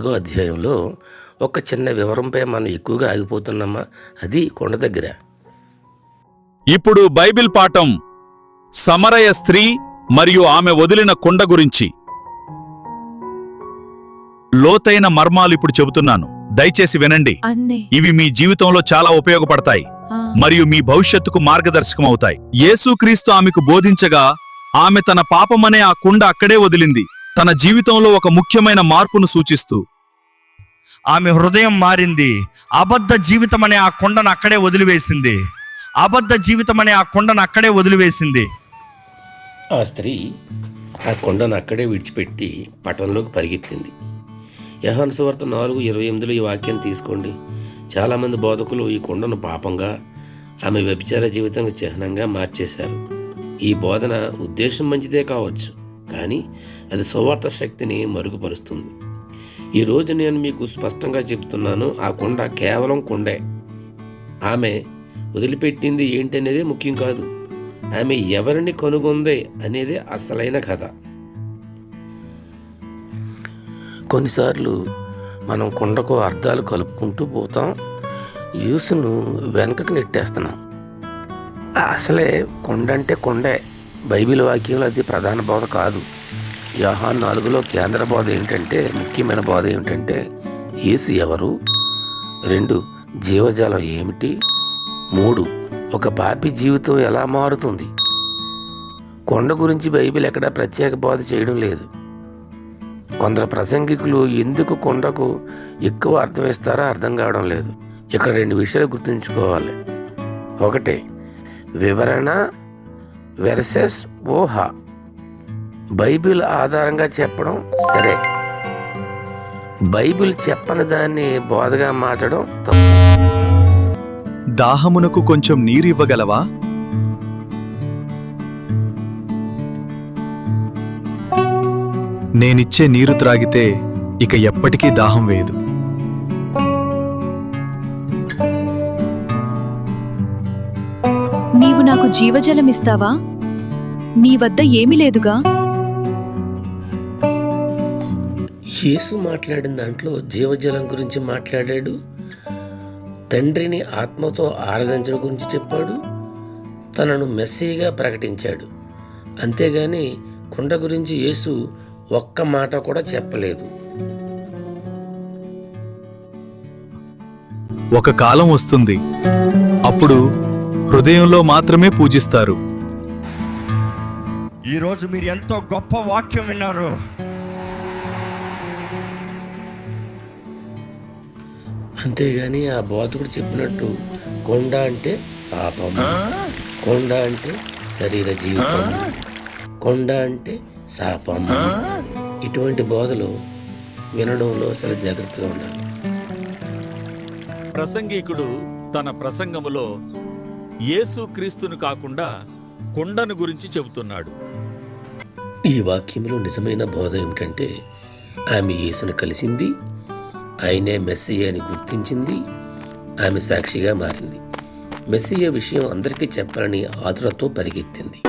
నాలుగో అధ్యాయంలో ఒక చిన్న వివరంపై మనం ఎక్కువగా ఆగిపోతున్నామా? అది కొండ దగ్గర. ఇప్పుడు బైబిల్ పాఠం సమరయ స్త్రీ మరియు ఆమె వదిలిన కొండ గురించి. లోతైన మర్మాలు ఇప్పుడు చెబుతున్నాను. దయచేసి వినండి. అన్నే. ఇవి మీ జీవితంలో చాలా ఉపయోగపడతాయి మరియు మీ భవిష్యత్తుకు మార్గదర్శకం అవుతాయి. యేసుక్రీస్తు ఆమెకు బోధించగా ఆమె తన పాపమనే ఆ కుండ అక్కడే వదిలింది. తన జీవితంలో ఒక ముఖ్యమైన మార్పును సూచిస్తూ ఆమె హృదయం మారింది. అబద్ధ జీవితం అనే ఆ కొండను అక్కడే వదిలివేసింది. అబద్ధ జీవితం అనే ఆ కొండను అక్కడే వదిలివేసింది. ఆ స్త్రీ ఆ కొండను అక్కడే విడిచిపెట్టి పట్టణంలోకి పరిగెత్తింది. యహాన్ సువార్త నాలుగు ఇరవై ఎనిమిదిలో ఈ వాక్యం తీసుకోండి. చాలామంది బోధకులు ఈ కొండను పాపంగా ఆమె వ్యభిచార జీవితానికి చిహ్నంగా మార్చేశారు. ఈ బోధన ఉద్దేశం మంచిదే కావచ్చు కానీ అది సువార్త శక్తిని మరుగుపరుస్తుంది. ఈరోజు నేను మీకు స్పష్టంగా చెప్తున్నాను ఆ కొండ కేవలం కొండే. ఆమె వదిలిపెట్టింది ఏంటనేదే ముఖ్యం కాదు. ఆమె ఎవరిని కనుగొందే అనేదే అసలైన కథ. కొన్నిసార్లు మనం కొండకు అర్థాలు కలుపుకుంటూ పోతాం యూసును వెనకకు నెట్టేస్తున్నాం. అసలే కొండ అంటే కొండే. బైబిల్ వాక్యంలో అది ప్రధాన బోధ కాదు. యోహాన్ నాలుగులో కేంద్ర బోధ ఏంటంటే ముఖ్యమైన బోధ ఏమిటంటే యేసు ఎవరు? రెండు జీవజాలం ఏమిటి? మూడు ఒక పాపి జీవితం ఎలా మారుతుంది? కొండ గురించి బైబిల్ ఎక్కడ ప్రత్యేక బోధ చేయడం లేదు. కొందరు ప్రసంగికులు ఎందుకు కొండకు ఎక్కువ అర్థం ఇస్తారో అర్థం కావడం లేదు. ఇక్కడ రెండు విషయాలు గుర్తుంచుకోవాలి. ఒకటి వివరణ వెర్సెస్ ఊహ. బైబిల్ ఆధారంగా చెప్పడం సరే. బైబిల్ చెప్పని దాన్ని బోధగా మార్చడం తప్పు. దాహమునకు కొంచెం నీరు ఇవ్వగలవా నేనిచ్చే నీరు త్రాగితే ఇక ఎప్పటికీ దాహం వేయదు. నీవు నాకు జీవజలమిస్తావా? నీ వద్ద ఏమీ లేదుగా? యేసు మాట్లాడిన దాంట్లో జీవజలం గురించి మాట్లాడాడు. తండ్రిని ఆత్మతో ఆరాధించడం గురించి చెప్పాడు. తనను మెస్సీగా ప్రకటించాడు. అంతేగాని కొండ గురించి యేసు ఒక్క మాట కూడా చెప్పలేదు. ఒక కాలం వస్తుంది. అప్పుడు హృదయంలో మాత్రమే పూజిస్తారు. ఈరోజు మీరు ఎంతో గొప్ప వాక్యం విన్నారు. అంతేగాని ఆ బోధకుడు చెప్పినట్టు కొండ అంటే పాపం కొండ అంటే శరీర జీవితం కొండ అంటే శాపం. ఇటువంటి బోధలు వినడంలో చాలా జాగ్రత్తగా ఉండాలి. ప్రసంగికుడు తన ప్రసంగములో యేసుక్రీస్తును కాకుండా కొండను గురించి చెబుతున్నాడు. ఈ వాక్యంలో నిజమైన బోధ ఏమిటంటే ఆమె యేసును కలిసింది ఆయనే మెస్సియ అని గుర్తించింది. ఆమె సాక్షిగా మారింది. మెస్సియ విషయం అందరికీ చెప్పాలని ఆతురతో పరిగెత్తింది.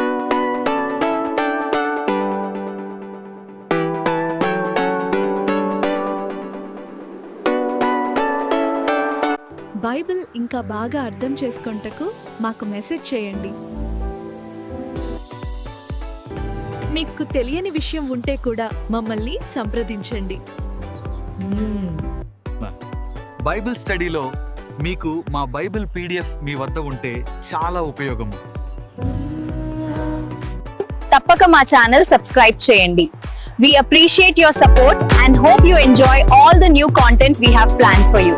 బైబిల్ ఇంకా బాగా అర్థం చేసుకుంటకు మాకు మెసేజ్ చేయండి. మీకు తెలియని విషయం ఉంటే కూడా మమ్మల్ని సంప్రదించండి. బైబిల్ స్టడీలో మీకు మా బైబిల్ పీడిఎఫ్ మీ వద్ద ఉంటే చాలా ఉపయోగము తప్పక మా ఛానల్ సబ్స్క్రైబ్ చేయండి. We appreciate your support and hope you enjoy all the new content we have plan for you